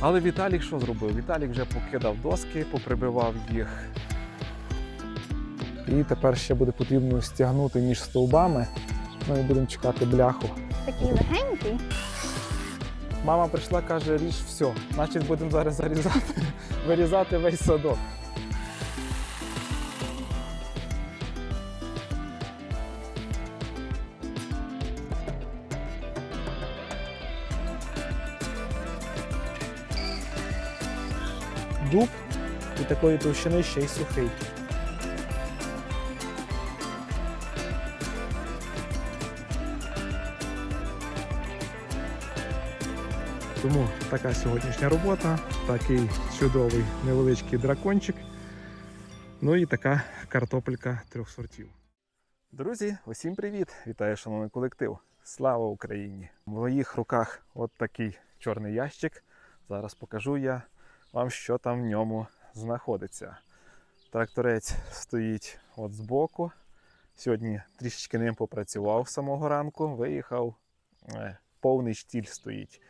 Але Віталік що зробив? Віталік вже покидав доски, поприбивав їх. І тепер ще буде потрібно стягнути між стовбами. Ну і будемо чекати бляху. Такий легенький. Мама прийшла, каже, ріж все. Значить, будемо зараз зарізати, вирізати весь садок. Такої товщини ще й сухий. Тому така сьогоднішня робота, такий чудовий невеличкий дракончик. Ну і така картопелька трьох сортів. Друзі, усім привіт! Вітаю, шановний колектив! Слава Україні! В моїх руках от такий чорний ящик. Зараз покажу я вам, що там в ньому знаходиться. Тракторець стоїть от збоку. Сьогодні трішечки ним попрацював з самого ранку, виїхав, е, повний штіль стоїть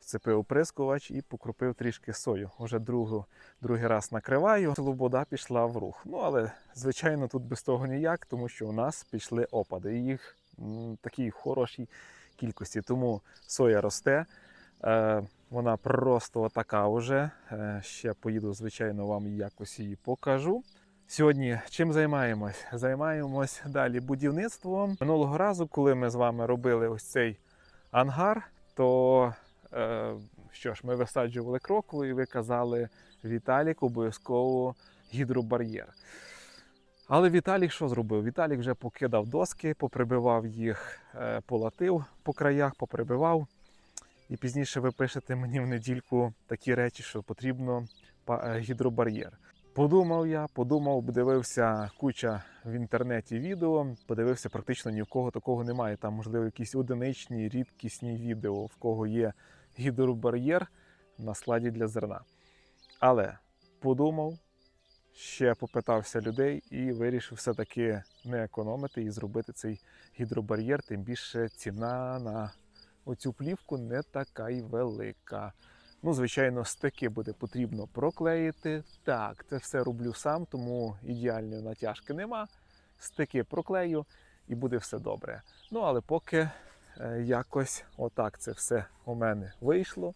вцепив оприскувач і покропив трішки сою. Уже другу, другий раз накриваю, лобода пішла в рух. Ну але звичайно тут без того ніяк, тому що у нас пішли опади. І їх м, такій хорошій кількості. Тому соя росте. Е, вона просто така вже. Е, ще поїду, звичайно, вам якось її покажу. Сьогодні чим займаємось? Займаємось далі будівництвом. Минулого разу, коли ми з вами робили ось цей ангар, то Е, що ж, ми висаджували крокву і ви казали Віталік обов'язково гідробар'єр. Але Віталік що зробив? Віталік вже покидав доски, поприбивав їх, е, полатив по краях, поприбивав. І пізніше ви пишете мені в недільку такі речі, що потрібно е, гідробар'єр. Подумав я, подумав, дивився куча в інтернеті відео, подивився, практично ні в кого такого немає. Там, можливо, якісь одиничні, рідкісні відео, в кого є гідробар'єр на складі для зерна. Але подумав, ще попитався людей і вирішив все-таки не економити і зробити цей гідробар'єр. Тим більше ціна на оцю плівку не така й велика. Ну, звичайно, стики буде потрібно проклеїти. Так, це все роблю сам, тому ідеальної натяжки нема. Стики проклею і буде все добре. Ну, але поки е, якось отак це все у мене вийшло.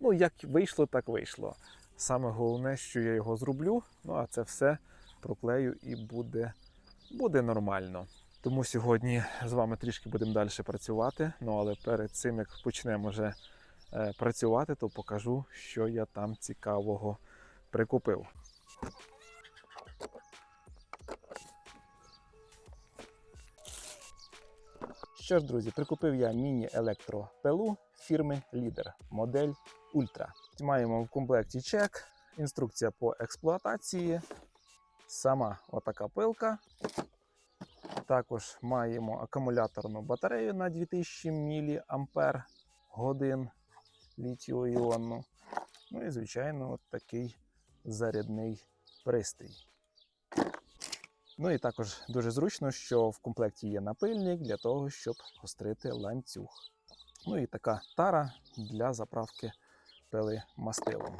Ну, як вийшло, так вийшло. Саме головне, що я його зроблю, ну а це все проклею і буде, буде нормально. Тому сьогодні з вами трішки будемо далі працювати. Ну але перед цим, як почнемо вже е, працювати, то покажу, що я там цікавого прикупив. Що ж, друзі, прикупив я міні-електропилу фірми Leader, модель Ultra. Маємо в комплекті чек, інструкція по експлуатації, сама отака пилка. Також маємо акумуляторну батарею на 2000 мАч літіо-іонну. Ну і, звичайно, от такий зарядний пристрій. Ну і також дуже зручно, що в комплекті є напильник для того, щоб гострити ланцюг. Ну і така тара для заправки пили мастилом.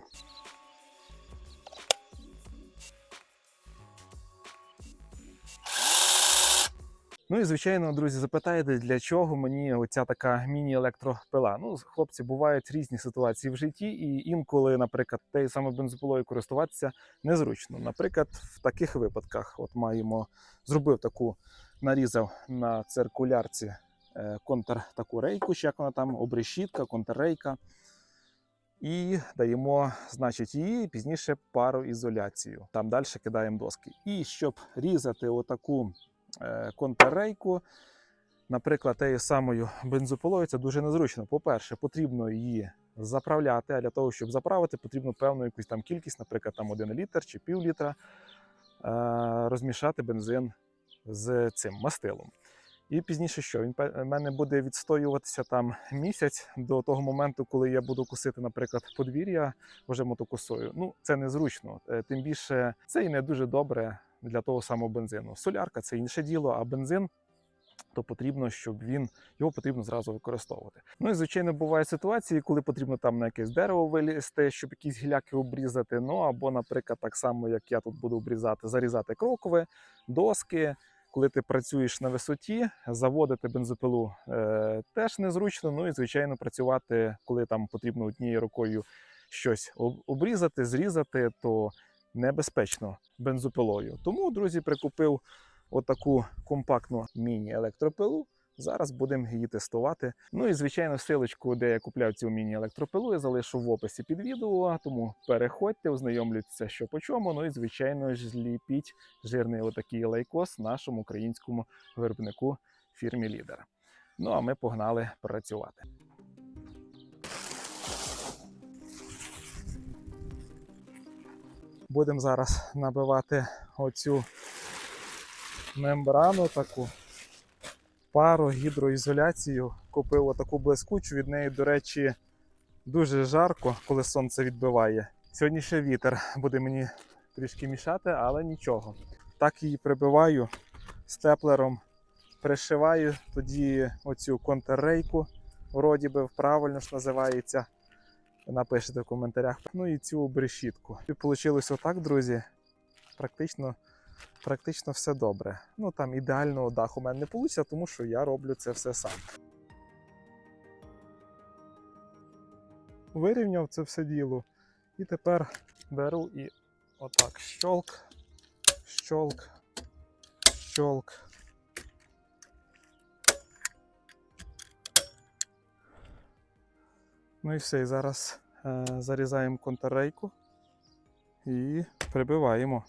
Ну і звичайно, друзі, запитаєте, для чого мені оця така міні-електропила. Ну, хлопці, бувають різні ситуації в житті, і інколи, наприклад, тією саме бензопилою користуватися незручно. Наприклад, в таких випадках, от маємо, зробив таку, нарізав на циркулярці е, контр таку рейку, чи як вона там, обрешітка, контррейка. І даємо, значить, її пізніше пароізоляцію. Там далі кидаємо доски. І щоб різати отаку контррейку, наприклад, тією самою бензопилою, це дуже незручно. По-перше, потрібно її заправляти, а для того, щоб заправити, потрібно певну якусь там кількість, наприклад, там 1 літр чи пів літра, е, розмішати бензин з цим мастилом. І пізніше що? Він мене буде відстоюватися там місяць до того моменту, коли я буду косити, наприклад, подвір'я вже мотокосою. Ну, це незручно. Е, Тим більше це і не дуже добре для того самого бензину. Солярка це інше діло, а бензин то потрібно, щоб він його потрібно зразу використовувати. Ну і звичайно, бувають ситуації, коли потрібно там на якесь дерево вилізти, щоб якісь гіляки обрізати. Ну або, наприклад, так само, як я тут буду обрізати, зарізати крокове, доски. Коли ти працюєш на висоті, заводити бензопилу е, теж незручно. Ну і звичайно, працювати, коли там потрібно однією рукою щось обрізати, зрізати, то небезпечно бензопилою. Тому, друзі, прикупив отаку компактну міні-електропилу. Зараз будемо її тестувати. Ну і звичайно, силочку, де я купляв цю міні-електропилу, я залишу в описі під відео. Тому переходьте, ознайомлюйтеся, що по чому. Ну і звичайно ж зліпіть жирний отакий лайкос нашому українському виробнику фірмі Лідер. Ну а ми погнали працювати. Будемо зараз набивати оцю мембрану таку пару гідроізоляцію. Купив отаку блискучу. Від неї, до речі, дуже жарко, коли сонце відбиває. Сьогодні ще вітер буде мені трішки мішати, але нічого. Так її прибиваю степлером, пришиваю тоді оцю контррейку, вроді би правильно ж називається. Напишете в коментарях. Ну і цю брешітку. І вийшло отак, друзі. Практично практично все добре. Ну там ідеального даху у мене не вийде, тому що я роблю це все сам. Вирівняв це все діло. І тепер беру і отак щолк, щолк, щолк. Ну і все, і зараз е, зарізаємо контррейку і прибиваємо.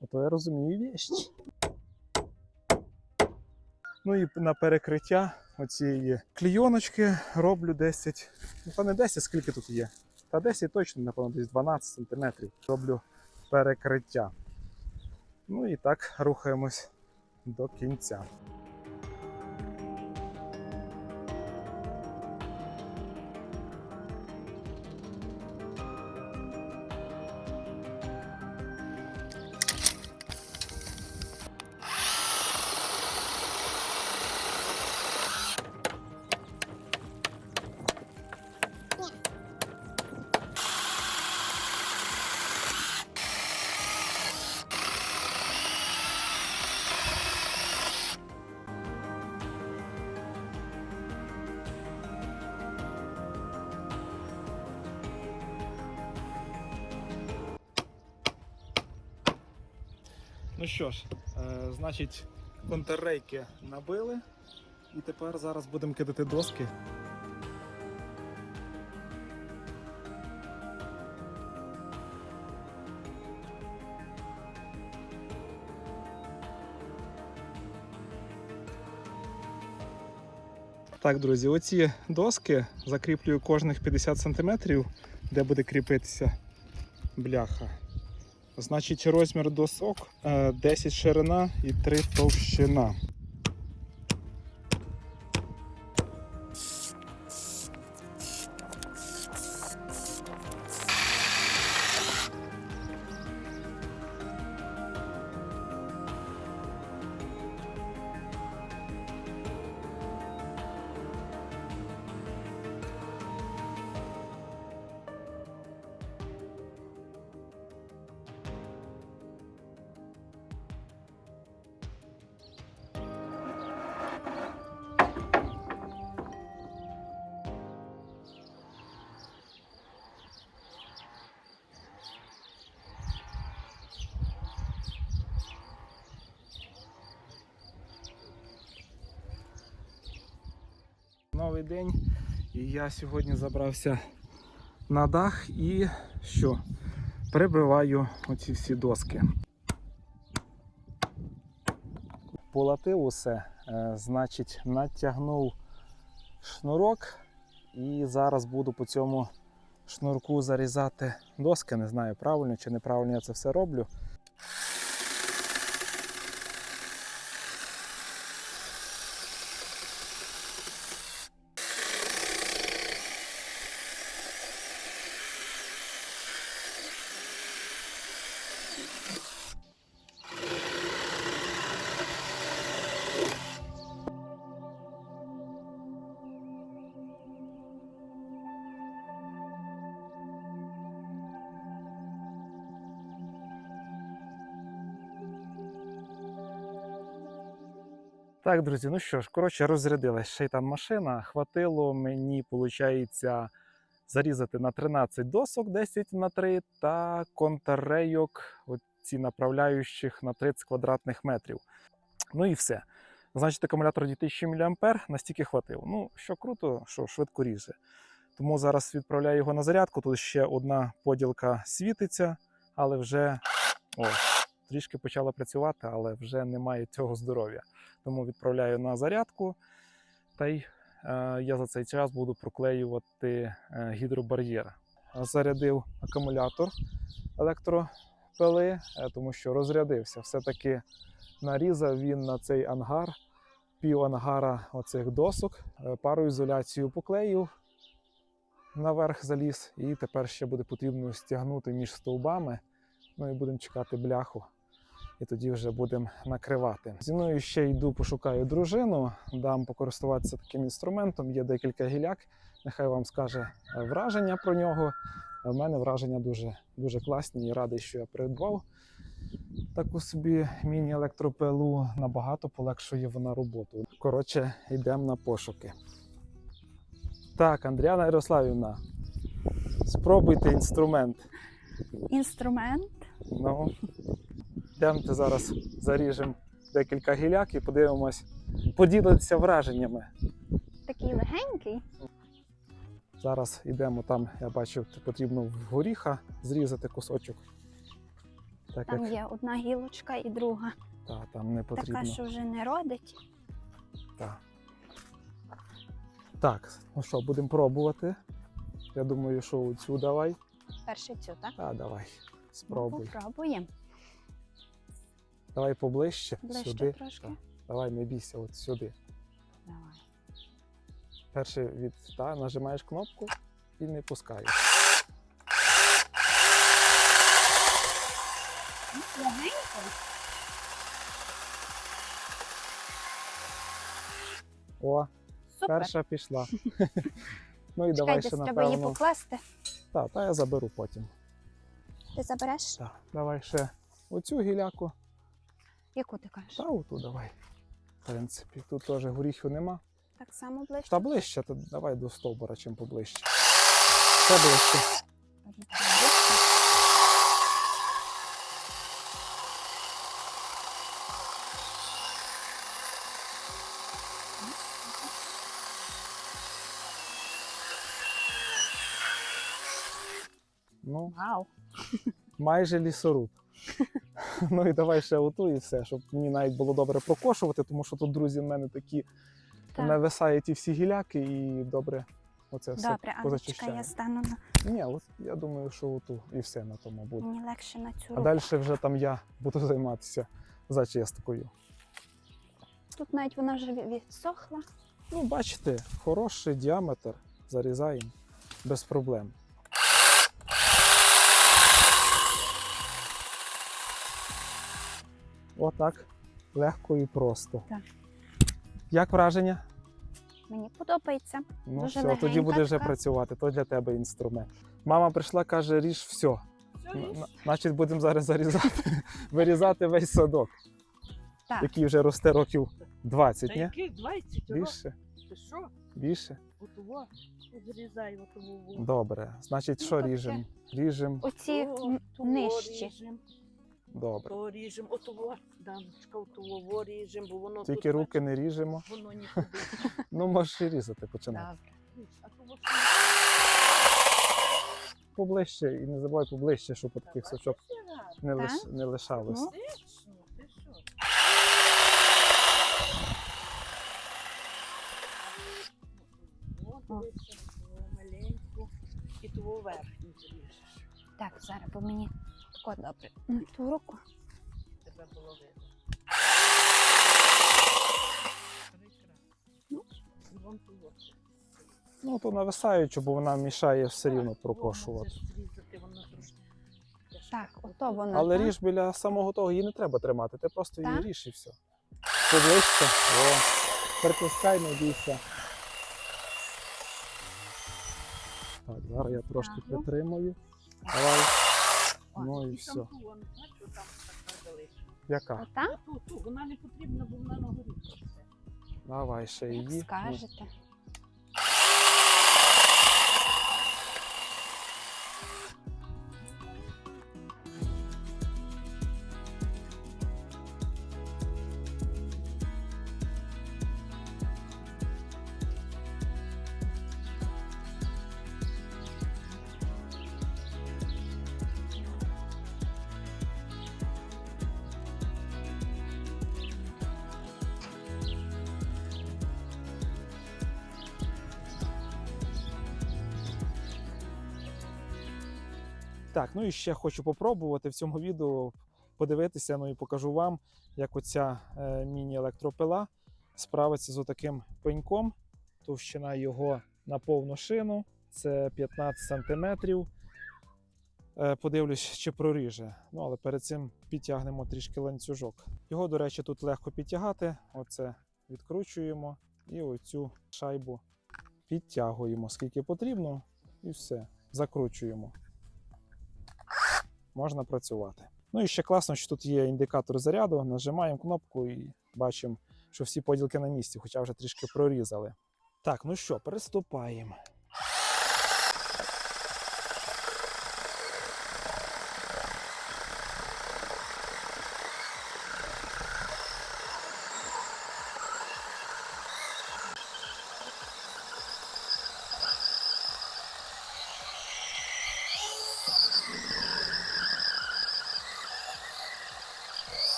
Ото я розумію віщ. Ну і на перекриття оцієї клійоночки роблю 10. Ну, та не 10, скільки тут є. Та 10 точно, напевно, десь 12 см. Роблю перекриття. Ну і так рухаємось до кінця. Що ж, е, значить, контррейки набили. І тепер зараз будемо кидати доски. Так, друзі, оці доски закріплюю кожних 50 см, де буде кріпитися бляха. Значить, розмір досок е, 10 ширина і 3 товщина. Новий день. І я сьогодні забрався на дах і що? Прибиваю оці всі доски. Полатив усе, е, значить, натягнув шнурок і зараз буду по цьому шнурку зарізати доски. Не знаю, правильно чи неправильно я це все роблю. Так, друзі, ну що ж, коротше, розрядилась шейтан машина. Хватило мені, виходить, зарізати на 13 досок 10 на 3 та контррейок ці направляючих на 30 квадратних метрів. Ну і все. Значить, акумулятор 2000 мА настільки хватило. Ну, що круто, що швидко ріже. Тому зараз відправляю його на зарядку. Тут ще одна поділка світиться, але вже о, трішки почала працювати, але вже немає цього здоров'я. Тому відправляю на зарядку. Та й е, я за цей час буду проклеювати е, гідробар'єр. Зарядив акумулятор електропили, е, тому що розрядився. Все-таки нарізав він на цей ангар, пів ангара оцих досок, е, пароізоляцію поклеїв, наверх заліз, і тепер ще буде потрібно стягнути між стовбами. Ну і будемо чекати бляху. І тоді вже будемо накривати. Зі мною ще йду, пошукаю дружину, дам покористуватися таким інструментом. Є декілька гіляк. Нехай вам скаже е, враження про нього. У мене враження дуже, дуже класні і радий, що я придбав таку собі міні-електропилу. Набагато полегшує вона роботу. Коротше, йдемо на пошуки. Так, Андріана Ярославівна, спробуйте інструмент. Інструмент. Ну, йдемте зараз заріжемо декілька гіляк і подивимось, поділитися враженнями. Такий легенький. Зараз йдемо там, я бачив, потрібно в горіха зрізати кусочок. Так Там як є одна гілочка і друга. та, там не потрібно. Така, що вже не родить. Так. так, ну що, будемо пробувати. Я думаю, що цю давай. Перше цю, так? А, давай. Ну, Спробуй. Попробуємо. Давай поближче. Ближче сюди. трошки. Так. Давай, не бійся, от сюди. Давай. Перше від та, нажимаєш кнопку і не пускаєш. Легенько. О, Супер. перша пішла. ну і давай ще треба її напевно. покласти. Так, та я заберу потім. Ти забереш? Так, давай ще оцю гіляку. Яку ти кажеш? Та оту давай. В принципі, тут теж горіхів нема. Так само ближче. Та ближче, то давай до стовбура, чим поближче. Ще ближче. Ну, Вау. майже лісоруб. ну і давай ще оту і все, щоб мені навіть було добре прокошувати, тому що тут, друзі, в мене такі Так. нависають ті всі гіляки і добре оце все Добре, а ну чекай, я стану на Ні, от я думаю, що оту і все на тому буде. мені легше на цю А руку. далі вже там я буду займатися зачисткою. Тут навіть вона вже ві- відсохла. Ну, бачите, хороший діаметр. Зарізаємо без проблем. Отак. Легко і просто. Так. Як враження? Мені подобається. Ну Дуже все, тоді буде вже працювати. То для тебе інструмент. Мама прийшла, каже, ріж все. Н- Значить, будемо зараз зарізати, вирізати весь садок, Так. який вже росте років 20, Та ні? яких 20? Більше? Ти що? Більше? Отого зрізай отого. Добре. Значить, Ну, що ріжемо? Ріжемо. Оці нижчі. ріжем, Добре. то ріжем, отого, Даночка, отого ріжем, бо воно Тільки тут, руки не ріжемо. воно нікуди. Ну, можеш і різати починати. Того Поближче і не забувай поближче, щоб от таких сочок не, Так. лиш... не лишалось. Ну. І того верхню зріжеш. Так, зараз, бо мені тако добре. На ту руку. Тебе було видно. Ну. Ну, то нависаючи, бо вона мішає все рівно прокошувати. Так, ото воно. Але так? ріж біля самого того її не треба тримати, ти просто її Так? ріж і все. Поближче. О, притискай, не бійся. Так, зараз я трошки Так, ну. притримаю. Давай. Ну і І все. Яка? Ота? Ту, ту, вона не потрібна, бо вона на горі. Давай ще Як її. скажете. Так, ну і ще хочу попробувати в цьому відео подивитися, ну і покажу вам, як оця е, міні-електропила справиться з отаким пеньком. Товщина його на повну шину це 15 сантиметрів. Е, подивлюсь, чи проріже. Ну, але перед цим підтягнемо трішки ланцюжок. Його, до речі, тут легко підтягати. Оце відкручуємо і оцю шайбу підтягуємо скільки потрібно, і все. Закручуємо можна працювати. Ну і ще класно, що тут є індикатор заряду. Нажимаємо кнопку і бачимо, що всі поділки на місці, хоча вже трішки прорізали. Так, ну що, приступаємо.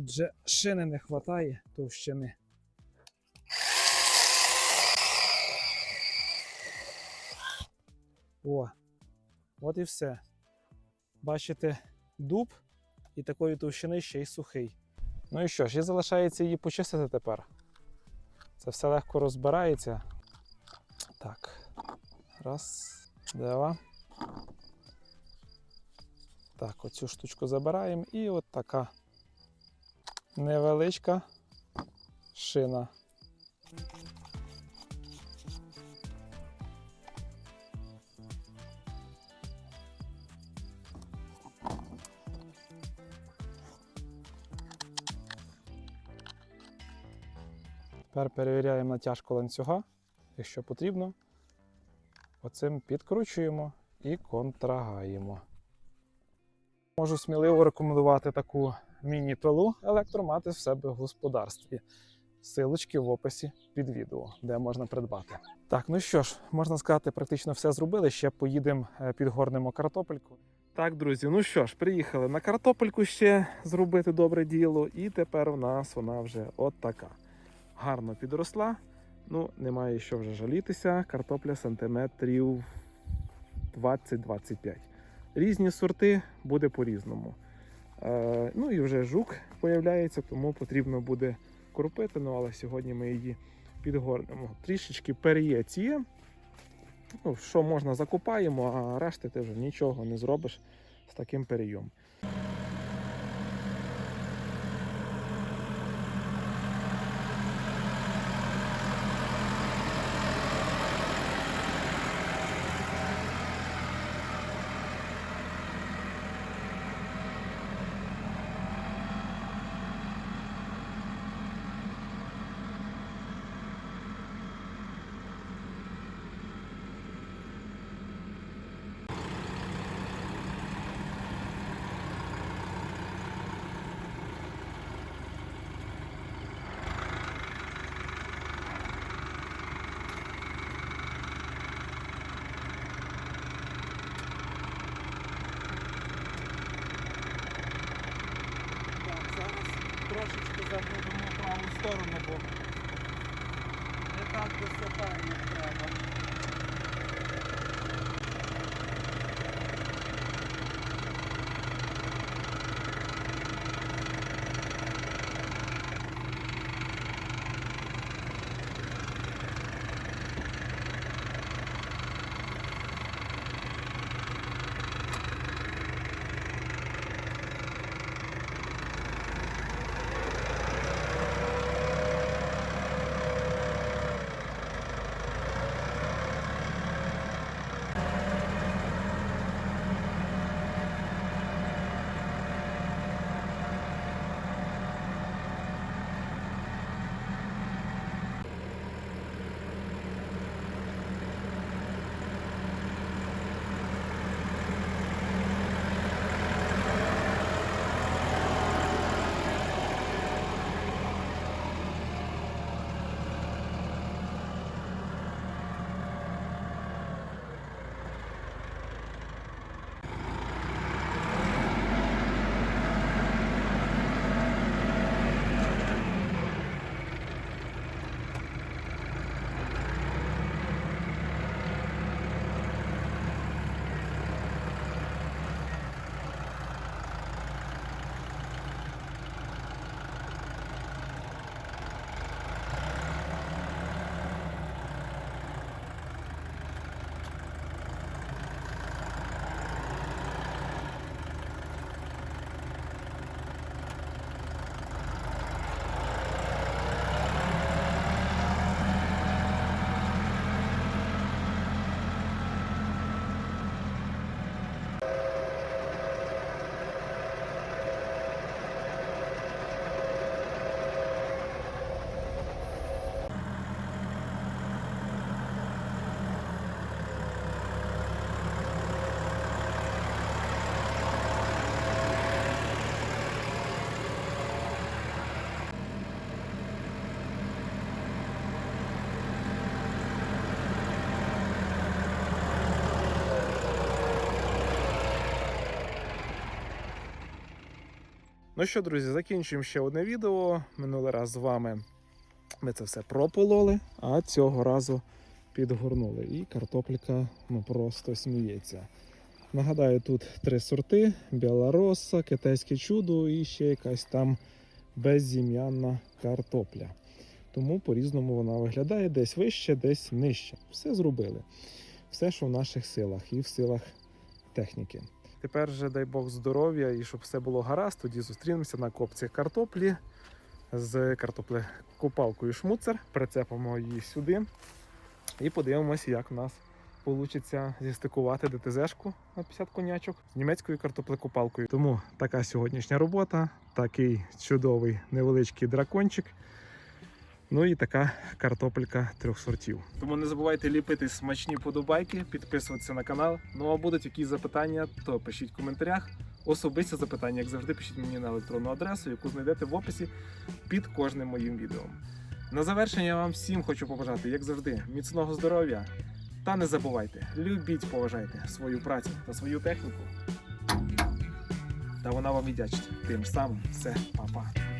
Вже шини не вистачає товщини. О, от і все. Бачите, дуб і такої товщини ще й сухий. Ну і що ж, і залишається її почистити тепер. Це все легко розбирається. Так. Раз, два. Так, оцю штучку забираємо і от така невеличка шина. Тепер перевіряємо натяжку ланцюга, якщо потрібно. Оцим підкручуємо і контрагаємо. Можу сміливо рекомендувати таку міні-пилу електромати в себе в господарстві. Силочки в описі під відео, де можна придбати. Так, ну що ж, можна сказати, практично все зробили. Ще поїдемо е, підгорнемо картопельку. Так, друзі, ну що ж, приїхали на картопельку ще зробити добре діло, і тепер у нас вона вже от така. Гарно підросла. Ну, немає що вже жалітися. Картопля сантиметрів 20-25. Різні сорти буде по-різному. Е, ну і вже жук появляється, тому потрібно буде кропити. Ну, але сьогодні ми її підгорнемо. Трішечки переєць є. Ну, що можна, закопаємо, а решти ти вже нічого не зробиш з таким перейом. Так, зараз трошечки загнемо в праву сторону, бо як треба. Ну що, друзі, закінчуємо ще одне відео. Минулий раз з вами ми це все пропололи, а цього разу підгорнули. І картопелька ну, просто сміється. Нагадаю, тут три сорти: білороса, китайське чудо і ще якась там безім'янна картопля. Тому по-різному вона виглядає десь вище, десь нижче. Все зробили. Все, що в наших силах і в силах техніки. Тепер же дай Бог здоров'я і щоб все було гаразд, тоді зустрінемося на копці картоплі з картоплекопалкою шмуцер. Прицепимо її сюди і подивимося, як в нас вийде зістикувати ДТЗ-шку на 50 конячок з німецькою картоплекопалкою. Тому така сьогоднішня робота, такий чудовий невеличкий дракончик. Ну і така картопелька трьох сортів. Тому не забувайте ліпити смачні подобайки, підписуватися на канал. Ну а будуть якісь запитання, то пишіть в коментарях. Особисті запитання, як завжди, пишіть мені на електронну адресу, яку знайдете в описі під кожним моїм відео. На завершення я вам всім хочу побажати, як завжди, міцного здоров'я. Та не забувайте, любіть, поважайте свою працю та свою техніку. Та вона вам віддячить. Тим самим все, па-па.